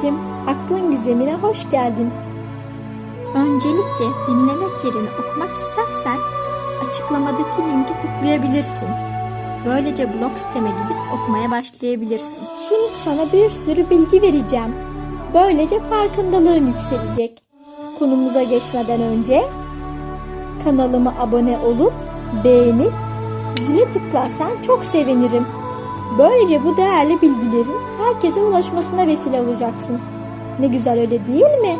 Ege'cim, aklın gizemine hoş geldin. Öncelikle dinlemek yerine okumak istersen açıklamadaki linki tıklayabilirsin. Böylece blog siteme gidip okumaya başlayabilirsin. Şimdi sana bir sürü bilgi vereceğim. Böylece farkındalığın yükselecek. Konumuza geçmeden önce kanalıma abone olup beğenip zili tıklarsan çok sevinirim. Böylece bu değerli bilgilerin herkese ulaşmasına vesile olacaksın. Ne güzel öyle değil mi?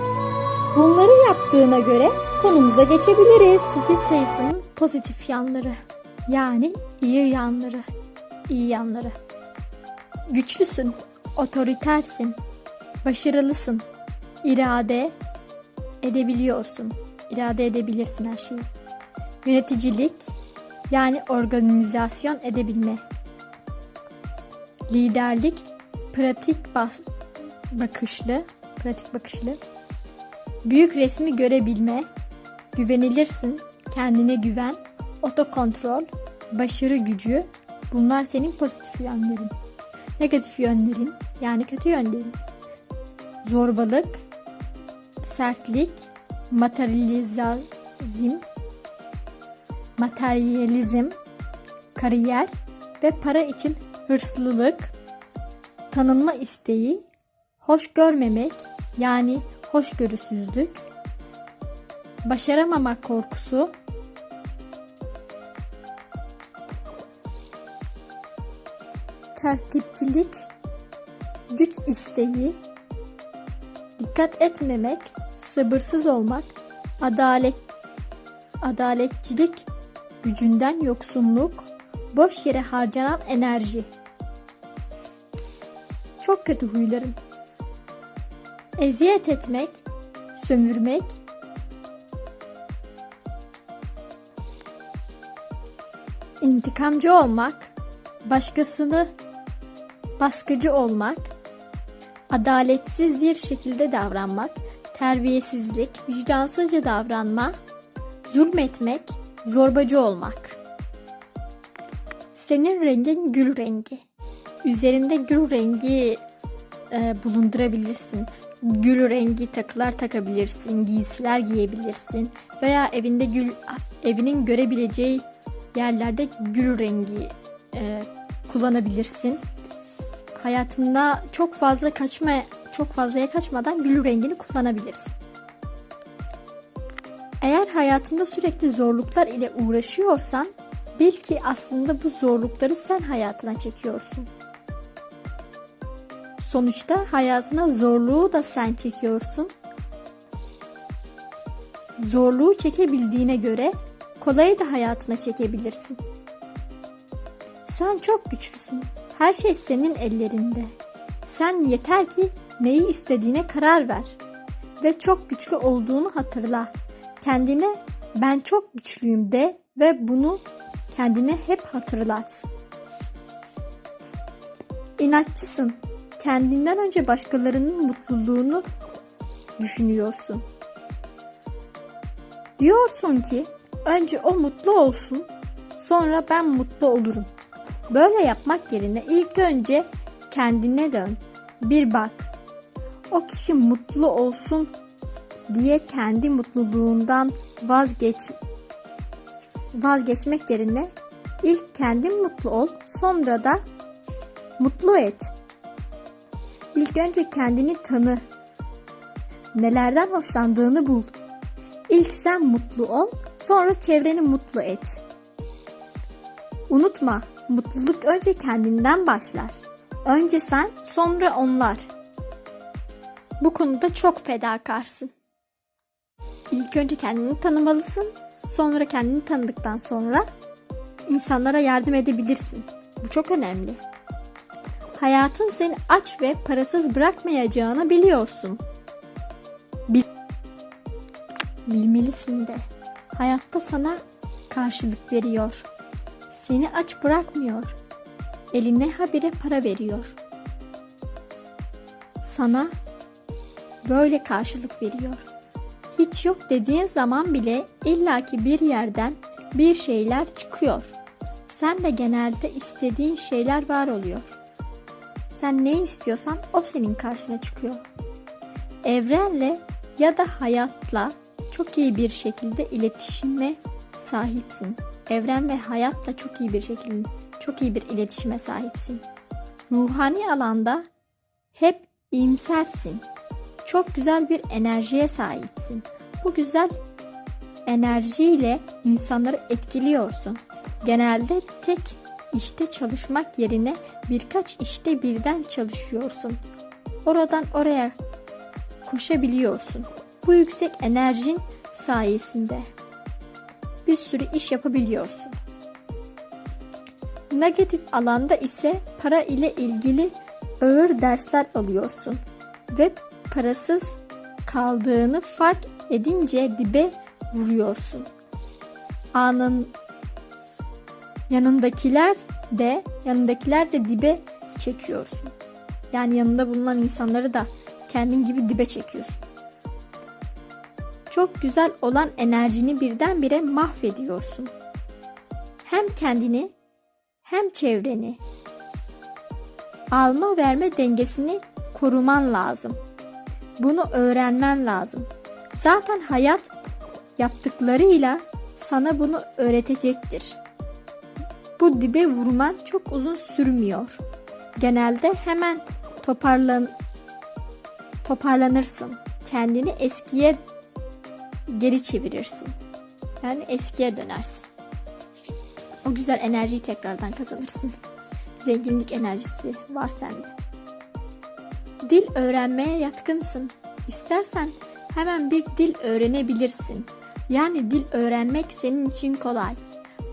Bunları yaptığına göre konumuza geçebiliriz. 8 sayısının pozitif yanları. Yani iyi yanları. iyi yanları. Güçlüsün, otoritersin, başarılısın, irade edebiliyorsun. İrade edebilirsin her şeyi. Yöneticilik yani organizasyon edebilme. Liderlik pratik bas bakışlı, pratik bakışlı. Büyük resmi görebilme, güvenilirsin, kendine güven, otokontrol, başarı gücü. Bunlar senin pozitif yönlerin. Negatif yönlerin yani kötü yönlerin. Zorbalık, sertlik, materyalizm, materyalizm, kariyer ve para için hırslılık, tanınma isteği, hoş görmemek yani hoşgörüsüzlük, başaramamak korkusu, tertipçilik, güç isteği, dikkat etmemek, sabırsız olmak, adalet, adaletçilik, gücünden yoksunluk, boş yere harcanan enerji. Çok kötü huyların. Eziyet etmek, sömürmek, intikamcı olmak, başkasını baskıcı olmak, adaletsiz bir şekilde davranmak, terbiyesizlik, vicdansızca davranma, zulmetmek, zorbacı olmak. Senin rengin gül rengi. Üzerinde gül rengi e, bulundurabilirsin. Gül rengi takılar takabilirsin, giysiler giyebilirsin veya evinde gül evinin görebileceği yerlerde gül rengi e, kullanabilirsin. Hayatında çok fazla kaçma çok fazlaya kaçmadan gül rengini kullanabilirsin. Eğer hayatında sürekli zorluklar ile uğraşıyorsan bil ki aslında bu zorlukları sen hayatına çekiyorsun. Sonuçta hayatına zorluğu da sen çekiyorsun. Zorluğu çekebildiğine göre kolayı da hayatına çekebilirsin. Sen çok güçlüsün. Her şey senin ellerinde. Sen yeter ki neyi istediğine karar ver ve çok güçlü olduğunu hatırla. Kendine ben çok güçlüyüm de ve bunu kendine hep hatırlat. İnatçısın. Kendinden önce başkalarının mutluluğunu düşünüyorsun. Diyorsun ki önce o mutlu olsun, sonra ben mutlu olurum. Böyle yapmak yerine ilk önce kendine dön. Bir bak. O kişi mutlu olsun diye kendi mutluluğundan vazgeç vazgeçmek yerine ilk kendin mutlu ol, sonra da mutlu et. İlk önce kendini tanı. Nelerden hoşlandığını bul. İlk sen mutlu ol, sonra çevreni mutlu et. Unutma, mutluluk önce kendinden başlar. Önce sen, sonra onlar. Bu konuda çok fedakarsın. İlk önce kendini tanımalısın. Sonra kendini tanıdıktan sonra insanlara yardım edebilirsin. Bu çok önemli. Hayatın seni aç ve parasız bırakmayacağını biliyorsun. Bil Bilmelisin de. Hayatta sana karşılık veriyor. Seni aç bırakmıyor. Eline habire para veriyor. Sana böyle karşılık veriyor. Hiç yok dediğin zaman bile illaki bir yerden bir şeyler çıkıyor. Sen de genelde istediğin şeyler var oluyor. Sen ne istiyorsan o senin karşına çıkıyor. Evrenle ya da hayatla çok iyi bir şekilde iletişime sahipsin. Evren ve hayatla çok iyi bir şekilde çok iyi bir iletişime sahipsin. Ruhani alanda hep iyimsersin. Çok güzel bir enerjiye sahipsin. Bu güzel enerjiyle insanları etkiliyorsun. Genelde tek işte çalışmak yerine birkaç işte birden çalışıyorsun. Oradan oraya koşabiliyorsun. Bu yüksek enerjin sayesinde bir sürü iş yapabiliyorsun. Negatif alanda ise para ile ilgili ağır dersler alıyorsun ve parasız kaldığını fark edince dibe vuruyorsun. Anın yanındakiler de yanındakiler de dibe çekiyorsun. Yani yanında bulunan insanları da kendin gibi dibe çekiyorsun. Çok güzel olan enerjini birdenbire mahvediyorsun. Hem kendini hem çevreni. Alma verme dengesini koruman lazım. Bunu öğrenmen lazım. Zaten hayat yaptıklarıyla sana bunu öğretecektir. Bu dibe vurman çok uzun sürmüyor. Genelde hemen toparlan toparlanırsın. Kendini eskiye geri çevirirsin. Yani eskiye dönersin. O güzel enerjiyi tekrardan kazanırsın. Zenginlik enerjisi var sende. Dil öğrenmeye yatkınsın. İstersen hemen bir dil öğrenebilirsin. Yani dil öğrenmek senin için kolay.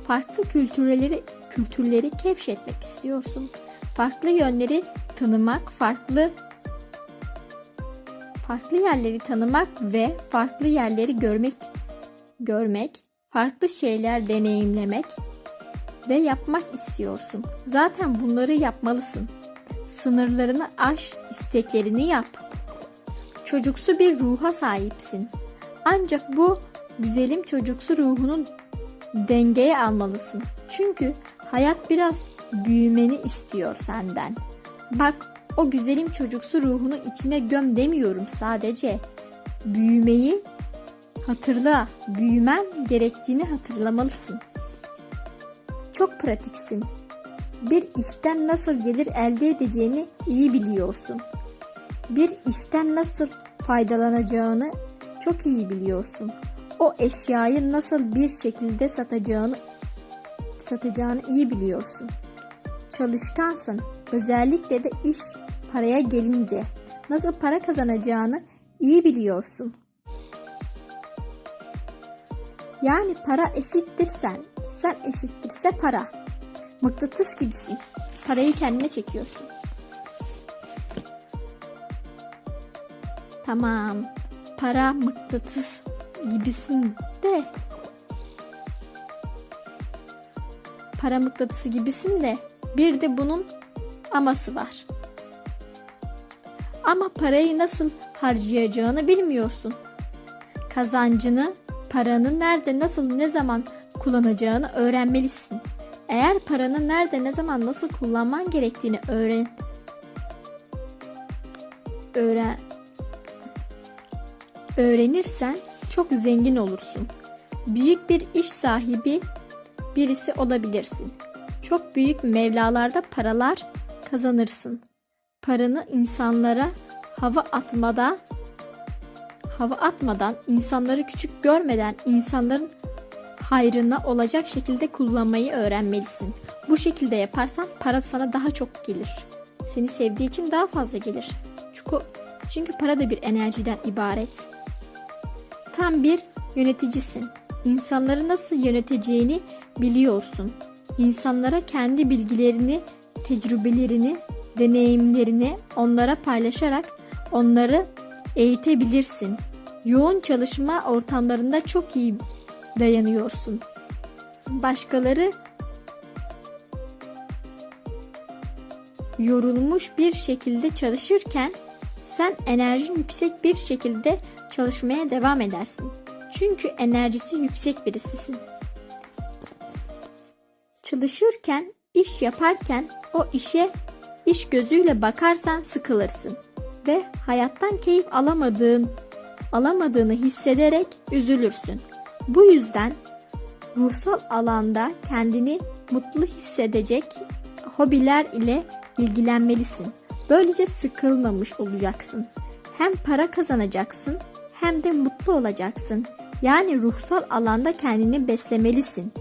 Farklı kültürleri kültürleri keşfetmek istiyorsun. Farklı yönleri tanımak, farklı farklı yerleri tanımak ve farklı yerleri görmek görmek, farklı şeyler deneyimlemek ve yapmak istiyorsun. Zaten bunları yapmalısın. Sınırlarını aş, isteklerini yap. Çocuksu bir ruha sahipsin. Ancak bu güzelim çocuksu ruhunu dengeye almalısın. Çünkü hayat biraz büyümeni istiyor senden. Bak o güzelim çocuksu ruhunu içine göm demiyorum sadece. Büyümeyi hatırla. Büyümen gerektiğini hatırlamalısın. Çok pratiksin. Bir işten nasıl gelir elde edeceğini iyi biliyorsun. Bir işten nasıl faydalanacağını çok iyi biliyorsun. O eşyayı nasıl bir şekilde satacağını satacağını iyi biliyorsun. Çalışkansın. Özellikle de iş paraya gelince nasıl para kazanacağını iyi biliyorsun. Yani para eşittir sen, sen eşittirse para. Mıknatıs gibisin. Parayı kendine çekiyorsun. Tamam. Para mıknatıs gibisin de para mıknatısı gibisin de bir de bunun aması var. Ama parayı nasıl harcayacağını bilmiyorsun. Kazancını, paranı nerede, nasıl, ne zaman kullanacağını öğrenmelisin. Eğer paranı nerede, ne zaman, nasıl kullanman gerektiğini öğren öğren öğrenirsen çok zengin olursun. Büyük bir iş sahibi birisi olabilirsin. Çok büyük mevlalarda paralar kazanırsın. Paranı insanlara hava atmada hava atmadan, insanları küçük görmeden, insanların hayrına olacak şekilde kullanmayı öğrenmelisin. Bu şekilde yaparsan para sana daha çok gelir. Seni sevdiği için daha fazla gelir. Çünkü, çünkü para da bir enerjiden ibaret. Tam bir yöneticisin. İnsanları nasıl yöneteceğini biliyorsun. İnsanlara kendi bilgilerini, tecrübelerini, deneyimlerini onlara paylaşarak onları eğitebilirsin. Yoğun çalışma ortamlarında çok iyi dayanıyorsun. Başkaları yorulmuş bir şekilde çalışırken sen enerjin yüksek bir şekilde çalışmaya devam edersin. Çünkü enerjisi yüksek birisisin. Çalışırken, iş yaparken o işe iş gözüyle bakarsan sıkılırsın. ve hayattan keyif alamadığın, alamadığını hissederek üzülürsün. Bu yüzden ruhsal alanda kendini mutlu hissedecek hobiler ile ilgilenmelisin. Böylece sıkılmamış olacaksın. Hem para kazanacaksın hem de mutlu olacaksın. Yani ruhsal alanda kendini beslemelisin.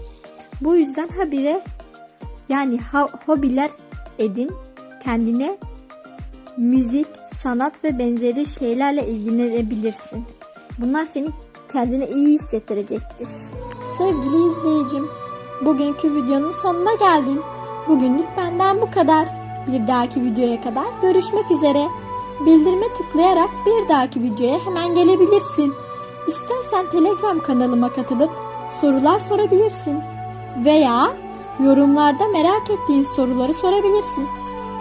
Bu yüzden habire yani hobiler edin. Kendine müzik, sanat ve benzeri şeylerle ilgilenebilirsin. Bunlar seni kendine iyi hissettirecektir. Sevgili izleyicim, bugünkü videonun sonuna geldin. Bugünlük benden bu kadar. Bir dahaki videoya kadar görüşmek üzere. Bildirime tıklayarak bir dahaki videoya hemen gelebilirsin. İstersen Telegram kanalıma katılıp sorular sorabilirsin. Veya yorumlarda merak ettiğin soruları sorabilirsin.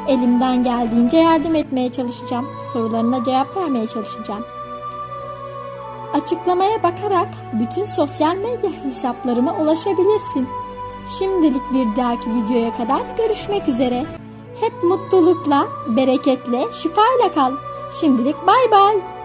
Elimden geldiğince yardım etmeye çalışacağım. Sorularına cevap vermeye çalışacağım. Açıklamaya bakarak bütün sosyal medya hesaplarıma ulaşabilirsin. Şimdilik bir dahaki videoya kadar görüşmek üzere. Hep mutlulukla, bereketle, şifayla kal. Şimdilik bay bay.